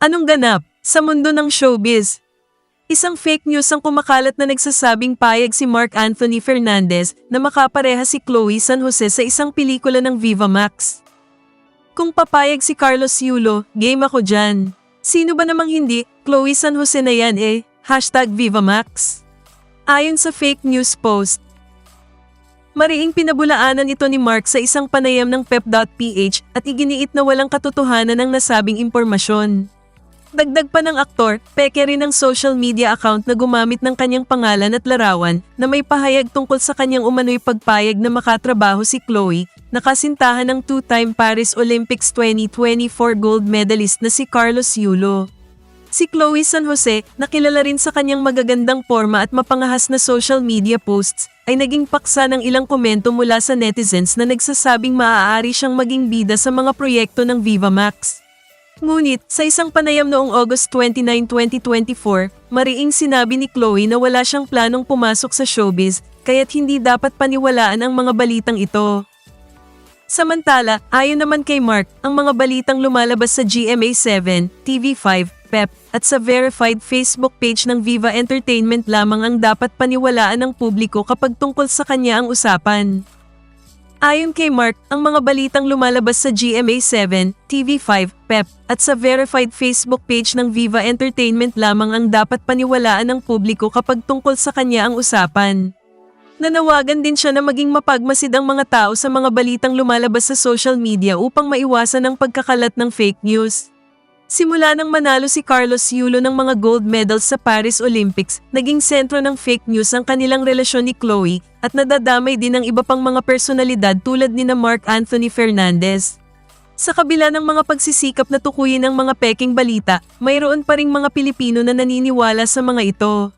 Anong ganap sa mundo ng showbiz? Isang fake news ang kumakalat na nagsasabing payag si Mark Anthony Fernandez na makapareha si Chloe San Jose sa isang pelikula ng Viva Max. Kung papayag si Carlos Yulo, game ako dyan. Sino ba namang hindi, Chloe San Jose na yan eh, hashtag Viva Max. Ayon sa fake news post, Mariing pinabulaanan ito ni Mark sa isang panayam ng pep.ph at iginiit na walang katotohanan ng nasabing impormasyon. Dagdag pa ng aktor, peke rin ang social media account na gumamit ng kanyang pangalan at larawan na may pahayag tungkol sa kanyang umano'y pagpayag na makatrabaho si Chloe, nakasintahan ng two-time Paris Olympics 2024 gold medalist na si Carlos Yulo. Si Chloe San Jose, na kilala rin sa kanyang magagandang forma at mapangahas na social media posts, ay naging paksa ng ilang komento mula sa netizens na nagsasabing maaari siyang maging bida sa mga proyekto ng Viva Max. Ngunit, sa isang panayam noong August 29, 2024, mariing sinabi ni Chloe na wala siyang planong pumasok sa showbiz, kaya't hindi dapat paniwalaan ang mga balitang ito. Samantala, ayon naman kay Mark, ang mga balitang lumalabas sa GMA7, TV5, PEP, at sa verified Facebook page ng Viva Entertainment lamang ang dapat paniwalaan ng publiko kapag tungkol sa kanya ang usapan. Ayon kay Mark, ang mga balitang lumalabas sa GMA7, TV5, PEP, at sa verified Facebook page ng Viva Entertainment lamang ang dapat paniwalaan ng publiko kapag tungkol sa kanya ang usapan. Nanawagan din siya na maging mapagmasid ang mga tao sa mga balitang lumalabas sa social media upang maiwasan ang pagkakalat ng fake news. Simula nang manalo si Carlos Yulo ng mga gold medals sa Paris Olympics, naging sentro ng fake news ang kanilang relasyon ni Chloe at nadadamay din ng iba pang mga personalidad tulad ni na Mark Anthony Fernandez. Sa kabila ng mga pagsisikap na tukuyin ang mga peking balita, mayroon pa ring mga Pilipino na naniniwala sa mga ito.